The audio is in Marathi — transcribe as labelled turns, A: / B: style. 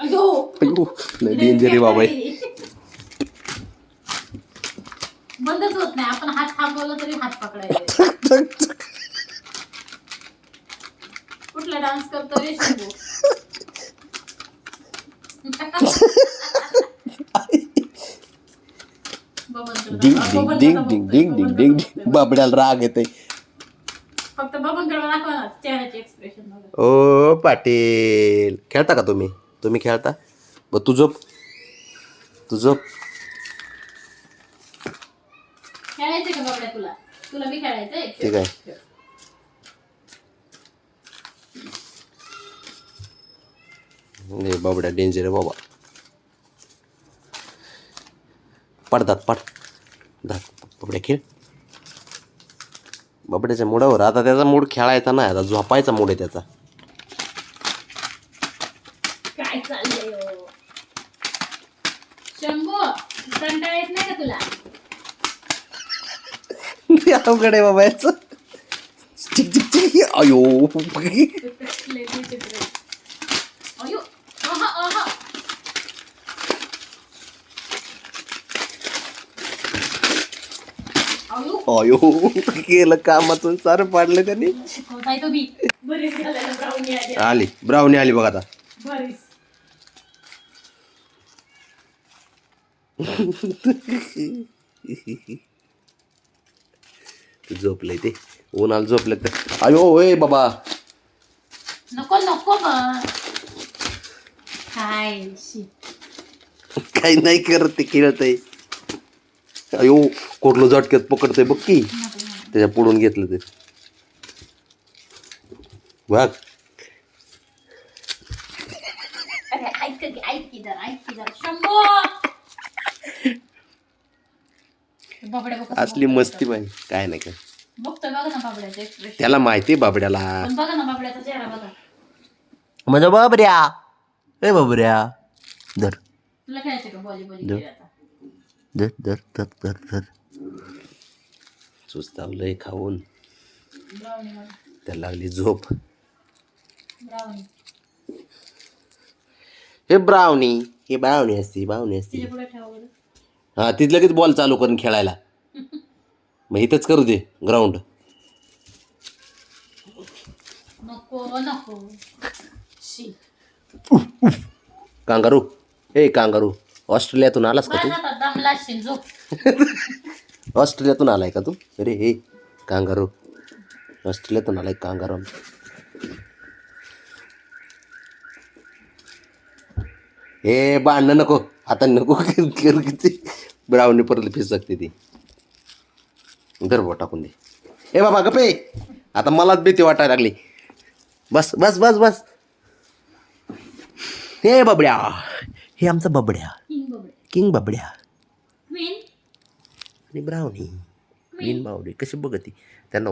A: अयो.
B: अयो. लय डेंजर आहे बाबा.
A: बंदच होत नाही. आपण हात थांबवला तरी हात पकडायचे. कुठला डान्स करतो रे शंभू? बबनकडे
B: डिंग
A: दाखव.
B: डिंग
A: बबनकडे
B: डिंग डिंग डिंग
A: बघतोय,
B: डिंग
A: बबनकडे
B: डिंग. बाबड्याला राग येते
A: फक्त बबनकडे दाखवा ना चेहऱ्याचे एक्सप्रेशन बघा
B: ओ पाटील. खेळता का तुम्ही? तुम्ही खेळता? ब तू झोप. तू झोप.
A: खेळायचंय का बाबड्या तुला? तुला बी खेळायचंय?
B: ठीक आहे. हे बाबड्या डेंजर आहे बाबा. पडतात पड. दात बाबड्या खेळ. बाबड्याच्या मुडावर. आता त्याचा मूड खेळायचा नाही आता झोपायचा मूड आहे त्याचा.
A: काय चाललंय हो? शंभू कंटाळा येत नाही का तुला?
B: अवघड आहे बाबा याचं. चिक चिक चिक. अयो.
A: लय आहे. अयो आहा, आहा. अयो
B: केलं कामातून सारं पाडलं त्याने
A: आली.
B: आली ब्राऊनी आली बघ आता. झोपलंय ते. उन्हाला झोपलं तर. अयो ए बाबा.
A: नको नको काय
B: नाही करत ते खेळत आहे अयो कोटलं झटक्यात पकडतंय बघ की. त्याच्या पुढून घेतलं ते. बघ.
A: अरे ऐक की ऐक की जरा ऐक की जरा. शंभू! बाबड्या बघ कसं
B: असली मस्ती पाहिजे काय नाही काय त्याला माहिती आहे बाबड्याला.
A: पण बघा ना बाबड्याचा चेहरा बघा.
B: म्हणजे बाबऱ्या ए बाबऱ्या धर.
A: तुला
B: धर धर धर धर धर. सुस्तावलंय खाऊन. त्याला लागली झोप.
A: ब्राउनी.
B: हे ब्रावनी हे ब्रावनी असती ब्रावनी असती. हा ती लगेच बॉल चालू करून खेळायला. मग इथंच करू दे ग्राउंड
A: नको नको. शी.
B: कांगारू. ए कांगारू ऑस्ट्रेलियातून आलास का तू?
A: असशील
B: ऑस्ट्रेलियातून आलाय का तू? अरे हे कांगारू. ऑस्ट्रेलियातून आलाय कांगारू हे भांडणं नको. आता नको किती ब्राऊनी परत फिसकते ती. गरबा टाकून दे. ए बाबा गपे आता मलाच भीती वाटायला लागली. बस बस बस बस. हे बबड्या. हे आमचा बबड्या.
A: King बबडे
B: king बबड्या. आणि ब्राउनी क्वीन बावडी कशी बघती? त्यांना